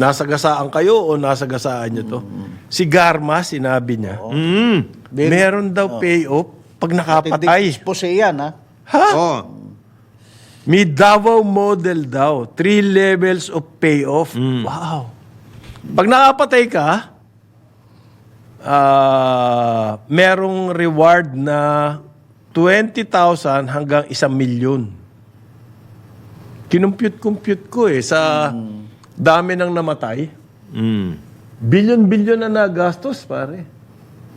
nasagasaan kayo o nasagasaan nyo to. Si Garma, sinabi niya, Mm. meron daw payoff pag nakapatay. Expose yan, ha? Ha? Oh. May Davao model daw. Three levels of payoff. Wow. Pag nakapatay ka, ah, merong reward na 20,000 hanggang 1 milyon. Kinumpute-compute ko eh sa dami ng namatay. Mm. Bilyon-bilyon na nagastos, pare.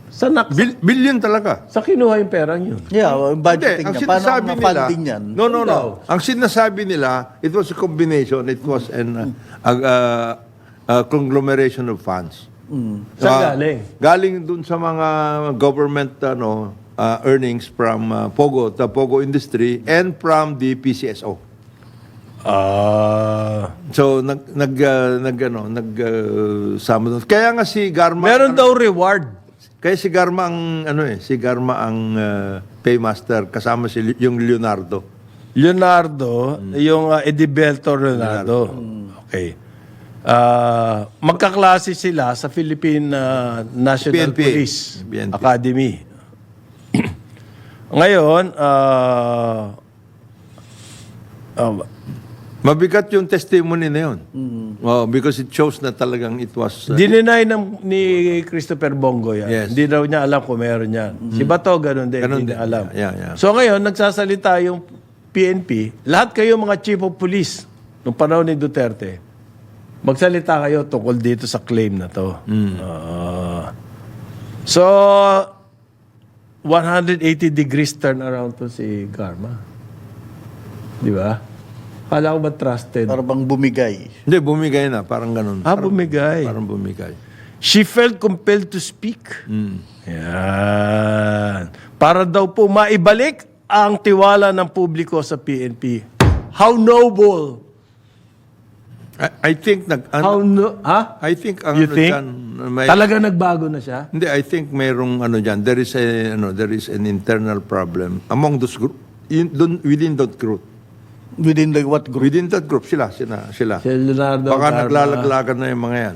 Sa, nak- Bil- billion talaga. sa kinuha yung perang yun. Yeah, well, budgeting ang niya. Paano sinasabi ang nila, funding yan? no, no, no. Ang sinasabi nila, it was a combination, it was an uh, uh, uh, conglomeration of funds. Saan Ah, galing? Galing dun sa mga government ano uh, earnings from uh, Pogo, the Pogo industry, and from the PCSO. Ah... So nag nag uh, nag ano nag uh, sama doon. Kaya nga si Garma Meron daw reward. Kaya si Garma ang ano eh, si Garma ang uh, paymaster kasama si yung Leonardo. Leonardo, yung uh, Edilberto Leonardo. Okay. Ah, magkaklase sila sa Philippine uh, National PNP. Police PNP. Academy. Ngayon, ah, ah, Mabigat yung testimony na yun. Oh, because it shows na talagang it was uh, dininay ng, ni Christopher Bongo yan. Yes. Hindi daw niya alam kung meron yan. Si Bato, ganun din. Ganun hindi din. alam. Yeah, yeah. So ngayon, nagsasalita yung PNP. Lahat kayo mga chief of police nung panahon ni Duterte, magsalita kayo tungkol dito sa claim na to. Ah. so, 180 degrees turn around to si Karma. Di ba? Kala ko ba trusted? Para bang bumigay. Hindi, bumigay na. Parang ganun. Ah, bumigay. Parang bumigay. She felt compelled to speak. Yan. Para daw po maibalik ang tiwala ng publiko sa PNP. How noble. I, I think nag How ano, no... Ha? I think ang You ano think? dyan, may, Talaga nagbago na siya? hindi I think mayroong ano diyan there is a ano there is an internal problem among those group in, dun, within that group Within the what group? within that group sila sila sila Si Leonardo baka Garma. naglalaglagan na yung mga yan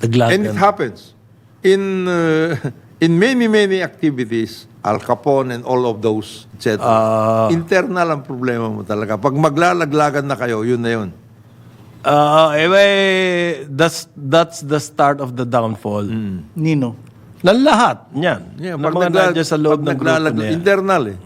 Naglagan. and it happens in uh, in many many activities Al Capone and all of those etc Ah. internal ang problema mo talaga pag maglalaglagan na kayo yun na yun Ah, eh, eh, that's, that's the start of the downfall. Nino. Ng lahat, niyan. Yeah, ng mga nandiyan sa loob ng pag grupo yan. internal eh.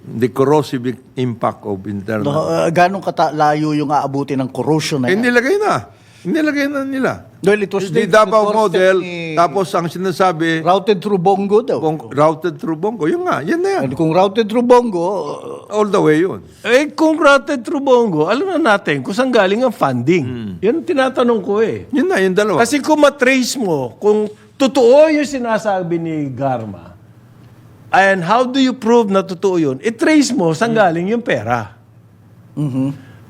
The corrosive impact of internal. Uh, ganong kata layo yung aabuti ng corrosion na Eh, yan? nilagay na. Nilagay na nila. Well, it was the- Davao model, ni- tapos ang sinasabi, Routed through Bongo daw. bong, routed through Bongo. Yun nga, yan na yan. And kung routed through Bongo, uh, All the way yun. Eh, kung routed through Bongo, alam na natin kung saan galing ang funding. Yan ang tinatanong ko eh. Yun na, yung dalawa. Kasi kung matrace mo, kung totoo yung sinasabi ni Garma, and how do you prove na totoo yun? I-trace mo saan galing yung pera.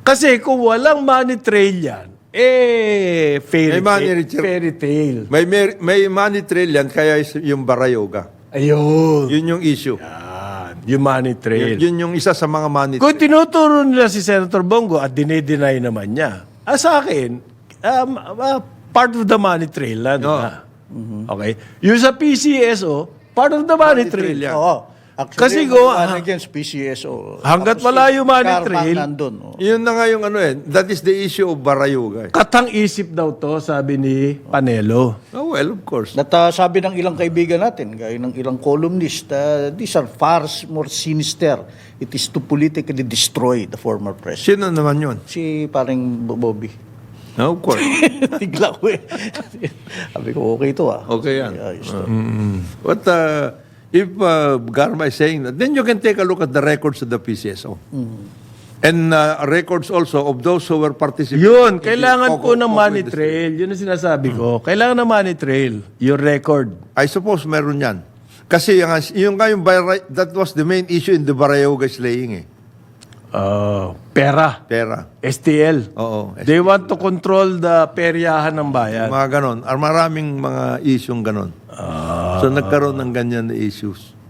Kasi kung walang money trail yan, eh, fairy, May money tale, trail. fairy tale. may, may money trail yan, kaya yung Barayoga. Ayun. Yun yung issue. Yan, yung money trail. Yun, yun yung isa sa mga money Kung tinuturo nila si Senator Bongo at dinideny naman niya, ah, sa akin, um, ah, part of the money trail na. di ba? Okay? Yung sa PCSO, part of the money, trail. trail yan. oo. Actually, Kasi go, mga ah, against PCSO. hanggat Tapos yung money trail, nandun. oh. Yun na nga yung ano eh. That is the issue of Barayoga. eh. Katang isip daw to, sabi ni Panelo. Oh, well, of course. At uh, sabi ng ilang kaibigan natin, gaya ng ilang columnist, uh, these are far more sinister. It is to politically destroy the former president. Sino naman yun? Si paring Bo- Bobby. No, of course. Tigla ko eh. sabi ko, okay to ah. Okay yan. Ayos to. But uh, if uh, Garma is saying that, then you can take a look at the records of the PCSO. And uh, records also of those who were participating. Yun, in the kailangan Pogo- po ng money industry. trail. Yun ang sinasabi ko. Kailangan ng money trail. Your record. I suppose meron yan. Kasi yung, yung, nga yung Bara- that was the main issue in the Barayoga slaying eh. Uh, pera. Pera. STL. Oo. They want to control the peryahan ng bayan. Mga ganon. Ar- Maraming mga isyong ganon. So nagkaroon ng ganyan na issues.